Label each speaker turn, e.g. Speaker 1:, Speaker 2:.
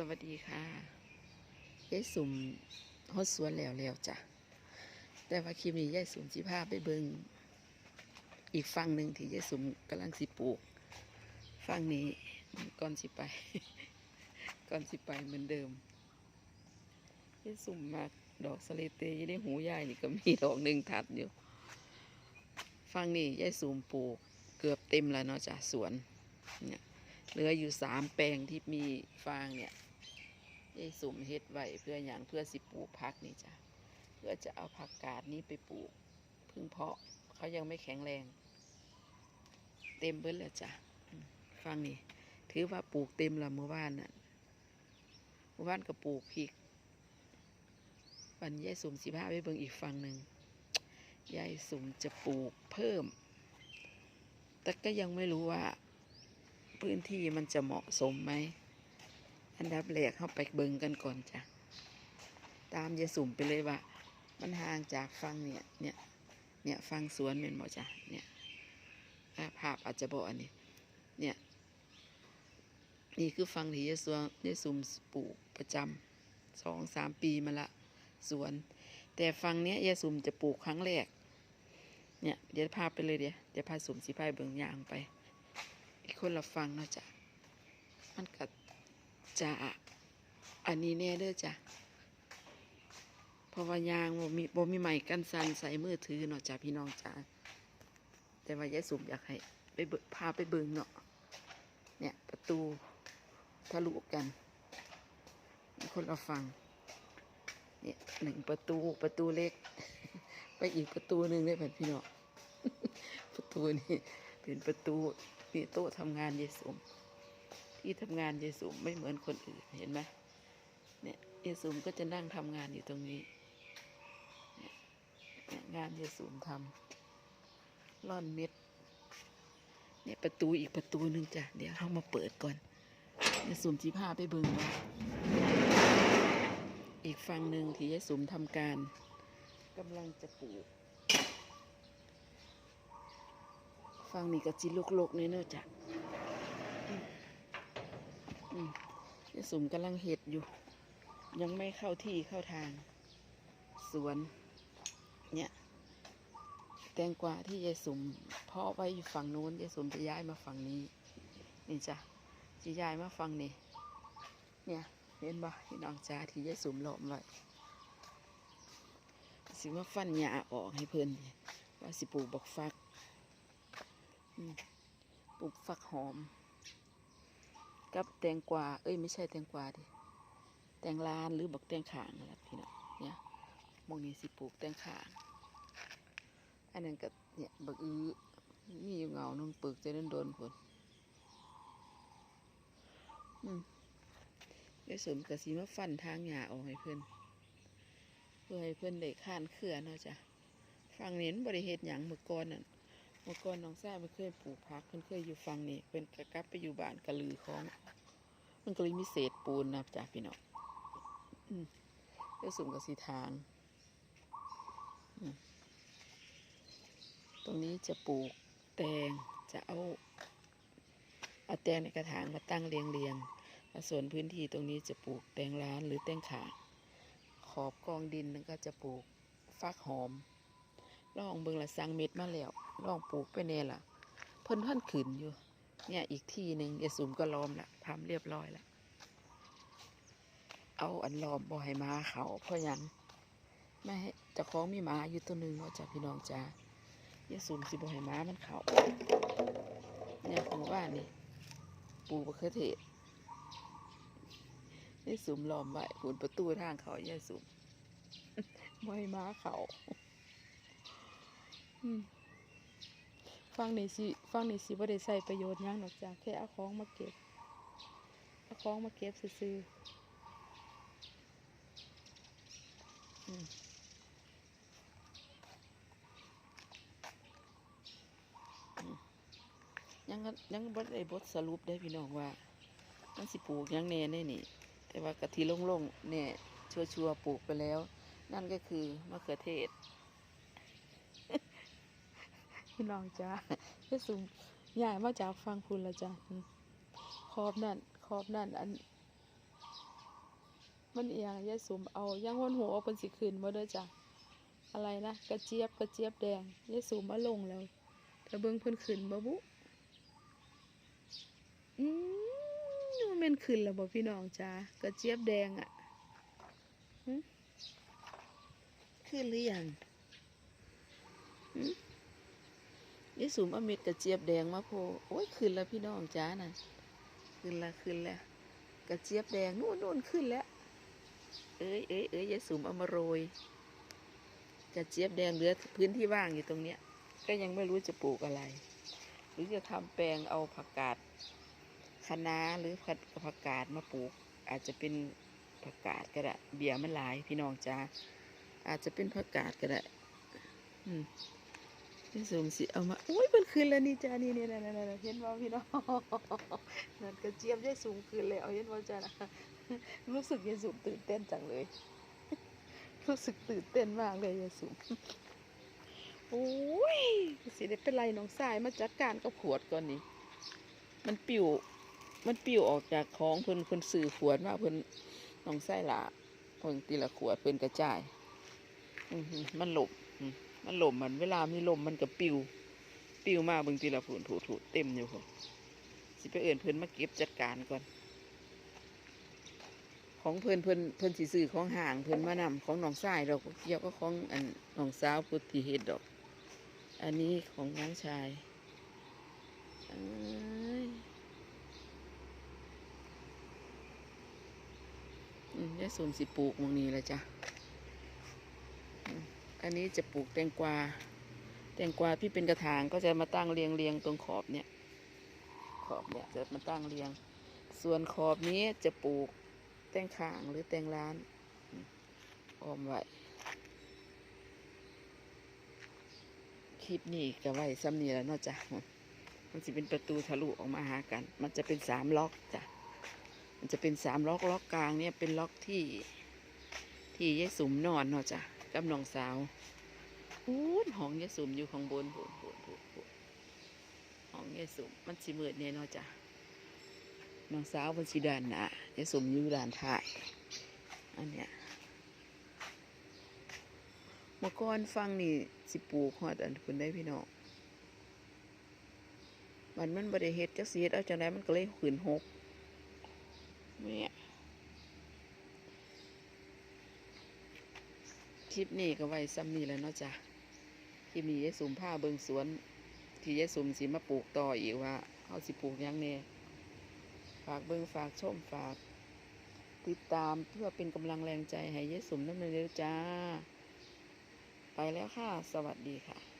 Speaker 1: สวัสดีค่ะยายสุ่มฮดสวนแล้วแล้วจ้ะ แต่ว่าคลิปนี้ยายสุ่มสิพาไปเบิงอีกฝั่งหนึ่งที่ยายสุ่มกำลังสิปลูกฝั่งนี้ก่อนสิไป ก่อนสิไปเหมือนเดิมยายสุ่มมากดอกสเลเตยได้หูยายนี่ก็มีดอกหนึ่งถัดอยู่ฝั่งนี้ยายสุ่มปลูกเกือบเต็มแล้วเนาะจ้ะสวนเนี่ยเหลืออยู่สามแปลงที่มีฟางเนี่ย ยายสุ่มเฮ็ดไว้เพื่ออย่างเพื่อสิปลูกพักนี่จ้ะเพื่อจะเอาผักกาดนี้ไปปลูกพึ่งเพาะเขายังไม่แข็งแรง เต็มเบิดแล้วจ้ะฟังนี่ถือว่าปลูกเต็มละเมื่อวานน่ะเมื่อวานก็ปลูกพริกวันยายสุ่มสิพาไปเบิ่งอีกฝั่งหนึ่งยายสุ่มจะปลูกเพิ่ม แต่ก็ยังไม่รู้ว่า พื้นที่มันจะเหมาะสมไหม อันดับแรกเข้าไปเบิงกันก่อนจ้ะ ตามยายสุ่มไปเลยว่า มันห่างจากฟังเนี่ย เนี่ย เนี่ยฟังสวนเป็นหมอจ้ะ เนี่ยภาพอาจจะบอกอันนี้ เนี่ย นี่คือฟังที่ยายสวนยายสุ่มปลูกประจำสองสามปีมาละสวน แต่ฟังเนี้ยยายสุ่มจะปลูกครั้งแรก เนี่ย เดี๋ยวพาไปเลยเดี๋ยวเดี๋ยวพาสุ่มสิพายเบิงยางไป อีกคนละฟังเนาะจ้ะ มันก็ จะอันนี้แน่เด้อจ้ะเพราะว่ายางบ่มีบ่มีไม้กันสั่นใส่มือถือเนาะจ้ะพี่น้องจ้ะแต่ว่ายายสุ่มอยากให้ ไปพาไปเบิ่งเนาะเนี่ยประตูทะลุกัน คนละฟังเนี่ยหนึ่งประตูประตูเล็ก ไปอีกประตูหนึ่งได้แบบพี่น้องประตูนี่เป็นประตูนี่โต๊ะทำงานยายสม ที่ทำงานยายสมไม่เหมือนคนอื่นเห็นไหมเนี่ยยายสมก็จะนั่งทำงานอยู่ตรงนี้งานยายสมทำร่อนเม็ดเนี่ยประตูอีกประตูหนึ่งจ้ะเดี๋ยวเรามาเปิดก่อนยายสมจีพาไปเบิ่งว่าอีกฝั่งหนึ่งที่ยายสมทำการกำลังจะปลูกฟังนี่ก็จิลกๆเนี่ยเนอะจ้ะอืมอืม ยายสมกำลังเห็ดอยู่ ยังไม่เข้าที่เข้าทาง สวน เนี่ย แตงกวาที่ยายสมเพาะไว้อยู่ฝั่งโน้นยายสมจะย้ายมาฝั่งนี้ นี่จ้ะจะย้ายมาฝั่งนี้ เนี่ย เห็นบ่พี่น้องจ้าที่ยายสมหลอมไว้สิว่าฟันหญ้าออกให้เพิ่นว่าสิปลูกบักฟักปลูกฟักหอม กับแตงกวาเอ้ยไม่ใช่แตงกวาดิแตงลานหรือบักแตงขางนั่นแหละพี่น้องเนี่ยมองนี้สิปลูกแตงขาง อันนั้นก็เนี่ยบักอื้อมีอยู่เงาหนึงปลูกจะโดนโดนๆพุ่นอืมเดี๋ยวสมกับสีมาฟันทางหญ้าออกให้เพื่อนเพื่อให้เพื่อนได้ข้านเครือนเนาะจ้ะฟังเน้นบริเหตุหยังเมื่อก่อนนั่น เมื่อก่อนน้องซ่ามันเคยปลูกผักเพิ่นเคยอยู่ฟังนี่เพิ่นก็กลับไปอยู่บ้านกระลือของ มันก็เลยมีเศษปูนนะจ้ะพี่น้องอืมเดี๋ยวสุ่มกับสีทาง ตรงนี้จะปลูกแตงจะเอาเอาแตงในกระถางมาตั้งเรียงเรียงๆส่วนพื้นที่ตรงนี้จะปลูกแตงร้านหรือแตงขา ขอบกองดินนั่นก็จะปลูกฟักหอม ลองเบิ่งละสังเม็ดมาแล้วลองปลูกไปแน่ละเพิ่นเพิ่นขืนอยู่ เนี่ยอีกที่หนึ่งยาสุมก็ล้อมละทำเรียบร้อยละเอาอันล้อมบ่ให้มาเขาเพราะยังไม่ให้จะคล้องมีหมาอยู่ตัวหนึ่งเนาจะพี่น้องจ้ายาสุมสิบ่ให้มามันเขาเนี่ยหมู่บ้านนี่ปลูกมะเขือเทศยาสุมล้อมไว้หุ่นประตูทางเขายาสุมบ่ให้มาเขา ฟังนี่สิฟังนี่สิบ่ได้ใส่ประโยชน์ยังหรอกจ้ะแค่เอาของมาเก็บเอาของมาเก็บซื่อๆยังก็ยังบ่ได้บทสรุปได้พี่น้องว่ามันสิปลูกยังแน่แน่นี่ แต่ว่ากะทิโล่งๆเนี่ยชัวร์ๆปลูกไปแล้ว นั่นก็คือมะเขือเทศ พี่น้องจ้าเพื่อสูงใหญ่มาจากฟังคุณละจ้ะอืมขอบนั่นขอบนั่นอัน มันเอียงยายสุมเอาย่างหันหัวเอาเป็นสิคืนมาเด้อจ้ะอะไรนะกระเจี๊ยบกระเจี๊ยบแดงยายสุมมาลงแล้วแต่เบิ่งเพิ่นขึ้นบ่บุอืมมันเป็นขึ้นแล้วบ่พี่น้องจ้ากระเจี๊ยบแดงอะหึขึ้นหรือยังหึยายสุมอเม็ดกระเจี๊ยบแดงมาโพโอ้ยขึ้นแล้วพี่น้องจ้าน่ะขึ้นแล้วขึ้นแล้วกระเจี๊ยบแดงนู่นนู่นขึ้นแล้ว เอ้ยเอ้ยเอ้ยยายสุมเอามาโรยกระเจี๊ยบแดงเหลือพื้นที่ว่างอยู่ตรงเนี้ย ก็ยังไม่รู้จะปลูกอะไร หรือจะทำแปลงเอาผักกาดคะน้าหรือผักผักกาดมาปลูก อาจจะเป็นผักกาดก็ได้เบียร์มันหลาย พี่น้องจ้าอาจจะเป็นผักกาดก็ได้อืม ยายสุมสิเอามาอุ้ยมันขึ้นแล้วนี่จ้านี่นี่นั่นนั่นนั่นเห็นว่าพี่น้องนั่นกระเจี๊ยบยายสูงขึ้นเลยเอาเห็นว่าจ้านะรู้สึกยายสูงตื่นเต้นจังเลย รู้สึกตื่นเต้นมากเลยยายสูงโอ้ยสิได้เป็นไรน้องสายมาจัดการกับขวดก่อนนี่มันปิวมันปิวออกจากของเพิ่นเพิ่นสื่อขวดมาเพิ่นน้องสายละเพิ่นตีละขวดเพิ่นกระจายอือมันหลบ มันหลบมันเวลามีลมมันก็ปิว ปิวมาเบางทีละผุนถูถูเต็มอยู่ค่ะสิไปเอื่นเพิ่นมาเก็บจัดการก่อน ของเพิ่นเพิ่นเพิ่นสิซื้อของห่างเพิ่นมานำของน้องชายเราก็เกี่ยวก็ของอันน้องสาวพุทธิเฮ็ดดอก อันนี้ของน้องชายอืมยายสมสิปลูกมองนี้แล้วจ้ะ อันนี้จะปลูกแตงกวา แตงกวาที่เป็นกระถางก็จะมาตั้งเรียงเรียงตรงขอบเนี่ย ขอบเนี่ยจะมาตั้งเรียง ส่วนขอบนี้จะปลูกแตงข่างหรือแตงร้านอมอ้อมไว้คลิปนี้ก็ไว้ซ้ำนี่แล้วเนาะจ้ะมันจะเป็นประตูทะลุออกมาหากัน มันจะเป็นสามล็อกจ้ะ มันจะเป็นสามล็อกล็อกกลางเนี่ยเป็นล็อกที่ที่ยายสุมนอนเนาะจ้ะ กับน้องสาวอู้นห้องยาสุมอยู่ข้างบนพูนพูนพูนพูนห้องยาสุมมันสิมืดเนี่ยเนาะจ้ะน้องสาวบนสีดานน้ายาสุมอยู่ด้านท้ายอันเนี้ยเมื่อก่อนฟังนี่สิปลูกฮอดอันคุณได้พี่น้องมันมันบริเฮ็ดจักสีเฮ็ดเอาจังไดมันก็เลยขืนหกเนี่ย ลิปนี้ก็ไว้ซ้ำนี่แหล้วเนาะจ้ะคลิปนี้ยายสุมผ้าเบิงสวน ที่ยายสุมสีมาปลูกต่ออีกว่าเขาสิปลูกยังเน่ฝากเบิงฝากชมฝาก ติดตามเพื่อเป็นกำลังแรงใจให้ยายสุมนั่นเลยจ้า ไปแล้วค่ะ สวัสดีค่ะ